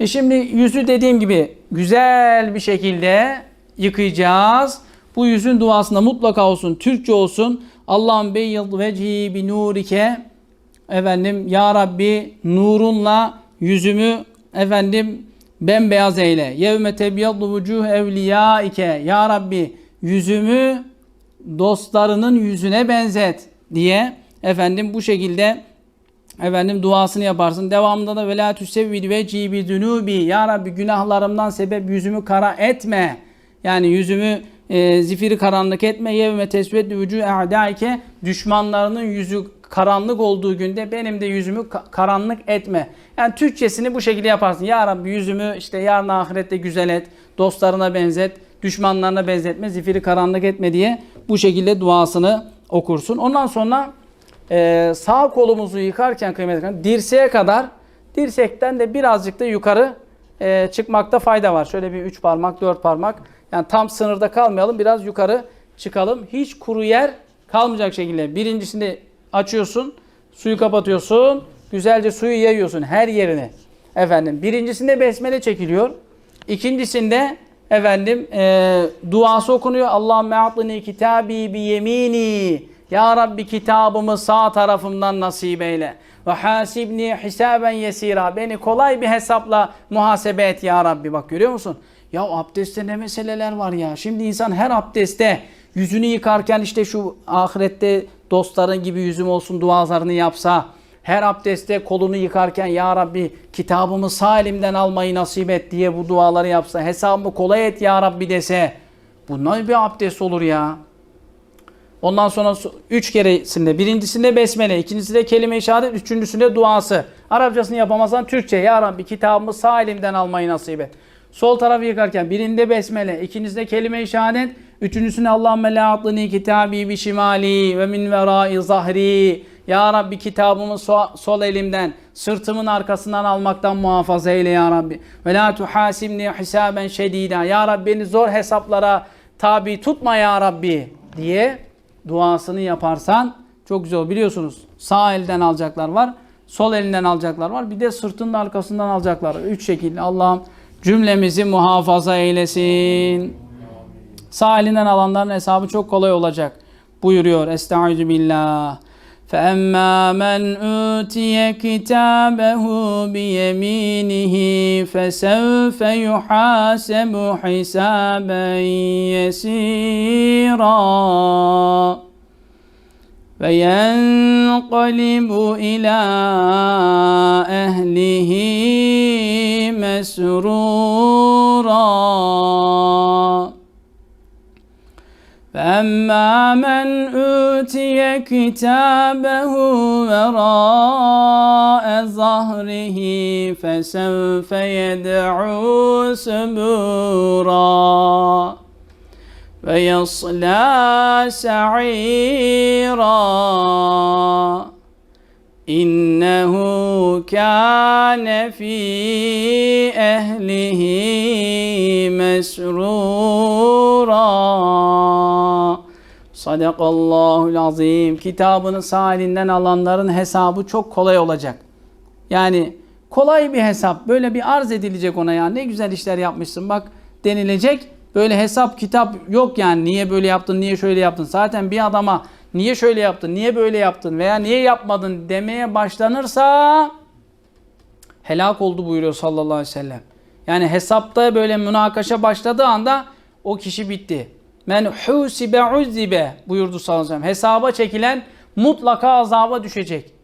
E şimdi yüzü dediğim gibi güzel bir şekilde yıkayacağız. Bu yüzün duasında mutlaka olsun, Türkçe olsun. Allah'ım beyyid vecihi bi nurike. Efendim ya Rabbi nurunla yüzümü efendim bembeyaz eyle. Yevme tebyaddu vucuh evliyaike. Ya Rabbi yüzümü dostlarının yüzüne benzet diye efendim bu şekilde efendim duasını yaparsın. Devamında da vela tüsevvid ve cibi zunubi. Ya Rabbi günahlarımdan sebep yüzümü kara etme. Yani yüzümü e, zifiri karanlık etme. Yevme tesveddi vücu a'daike. Düşmanlarının yüzü karanlık olduğu günde benim de yüzümü ka- karanlık etme. Yani Türkçesini bu şekilde yaparsın. Ya Rabbi yüzümü işte yarın ahirette güzel et. Dostlarına benzet. Düşmanlarına benzetme. Zifiri karanlık etme diye bu şekilde duasını okursun. Ondan sonra ee, sağ kolumuzu yıkarken kıymetli dirseğe kadar dirsekten de birazcık da yukarı e, çıkmakta fayda var. Şöyle bir üç parmak, dört parmak. Yani tam sınırda kalmayalım. Biraz yukarı çıkalım. Hiç kuru yer kalmayacak şekilde. Birincisinde açıyorsun. Suyu kapatıyorsun. Güzelce suyu yayıyorsun her yerine. Efendim birincisinde besmele çekiliyor. İkincisinde efendim e, duası okunuyor. Allahümme a'tini kitabi bi yemini. Ya Rabbi kitabımı sağ tarafımdan nasip eyle. Ve hasibni hisaben yesira. Beni kolay bir hesapla muhasebe et ya Rabbi. Bak görüyor musun? Ya abdestte ne meseleler var ya. Şimdi insan her abdestte yüzünü yıkarken işte şu ahirette dostların gibi yüzüm olsun dualarını yapsa. Her abdestte kolunu yıkarken ya Rabbi kitabımı sağ elimden almayı nasip et diye bu duaları yapsa. Hesabımı kolay et ya Rabbi dese. Bu nasıl bir abdest olur ya? Ondan sonra üç keresinde birincisinde besmele, ikincisinde kelime-i şehadet, üçüncüsünde duası. Arapçasını yapamazsan Türkçe. Ya Rabbi kitabımı sağ elimden almayı nasip et. Sol tarafı yıkarken birinde besmele, ikincisinde kelime-i şehadet, üçüncüsünde Allahümme la atlini kitabi bi şimali ve min verai zahri. Ya Rabbi kitabımı so- sol elimden, sırtımın arkasından almaktan muhafaza eyle ya Rabbi. Ve la tuhasimni hisaben şedida. Ya Rabbi beni zor hesaplara tabi tutma ya Rabbi diye duasını yaparsan çok güzel. Biliyorsunuz sağ elden alacaklar var, sol elinden alacaklar var. Bir de sırtının arkasından alacaklar. Üç şekilde Allah'ım cümlemizi muhafaza eylesin. Sağ elinden alanların hesabı çok kolay olacak. Buyuruyor. Estaizu billah. فَأَمَّا مَنْ أُوتِيَ كِتَابَهُ بِيَمِينِهِ فَسَوْفَ يُحَاسَبُ حِسَابًا يَسِيرًا وينقلب إلى أهله مسرورا فأما من أوتي كتابه وراء ظهره فسوف يدعو سبورا ويصلى سعيرا. إنه كان في أهله مسرورا Sadakallahul azim. Kitabını sağ elinden alanların hesabı çok kolay olacak. Yani kolay bir hesap. Böyle bir arz edilecek ona ya. Ne güzel işler yapmışsın bak denilecek. Böyle hesap kitap yok yani. Niye böyle yaptın, niye şöyle yaptın. Zaten bir adama niye şöyle yaptın, niye böyle yaptın veya niye yapmadın demeye başlanırsa helak oldu buyuruyor sallallahu aleyhi ve sellem. Yani hesapta böyle münakaşa başladığı anda o kişi bitti. Men husibe uzzibe buyurdu sallallahu aleyhi ve sellem. Hesaba çekilen mutlaka azaba düşecek.